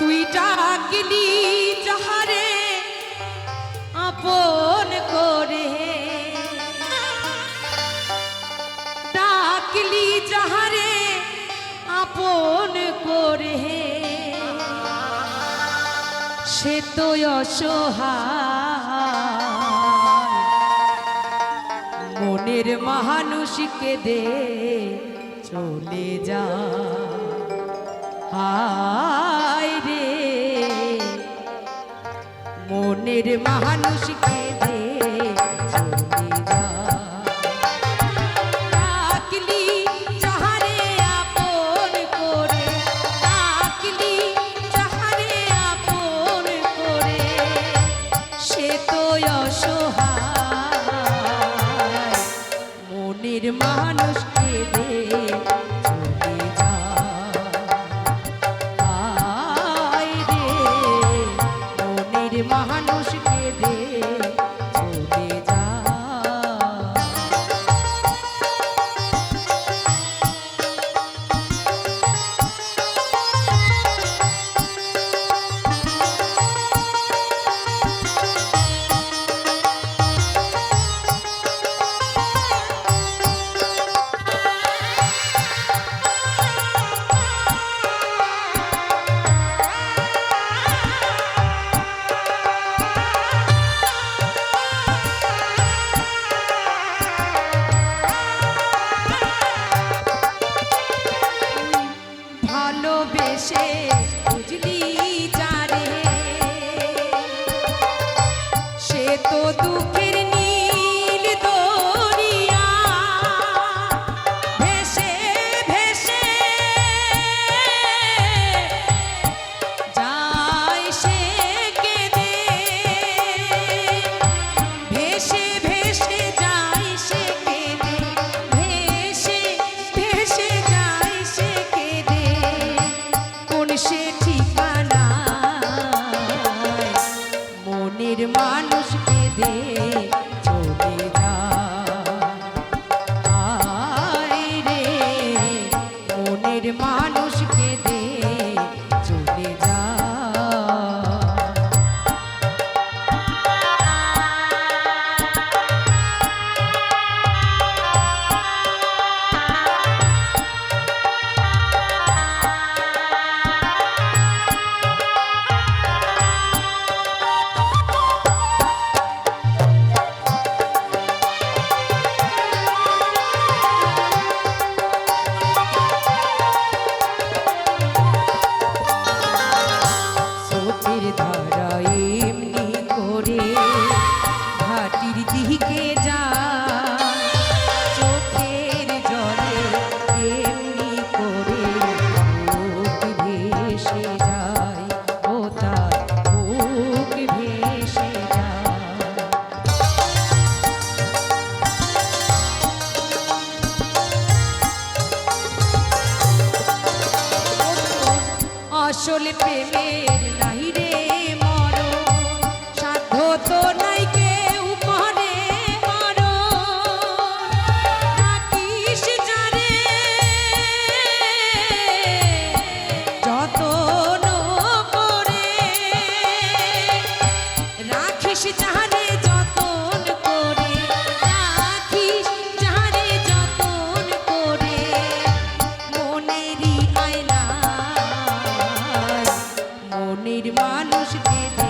তুই ডাকলি যাহারে আপন করে। ডাকলি যাহারে আপন করে। সে তো মনের মানুষকে দে চলে যা। হায় রে। মনের মানুষকে দে চলে যা মনের মানুষকে আসল প্রেমের নাই রে মর সাধ্য তো নাই কেউ করে মর রাখিস যারে, যতন করে রাখিস যারে মনের মানুষকে দে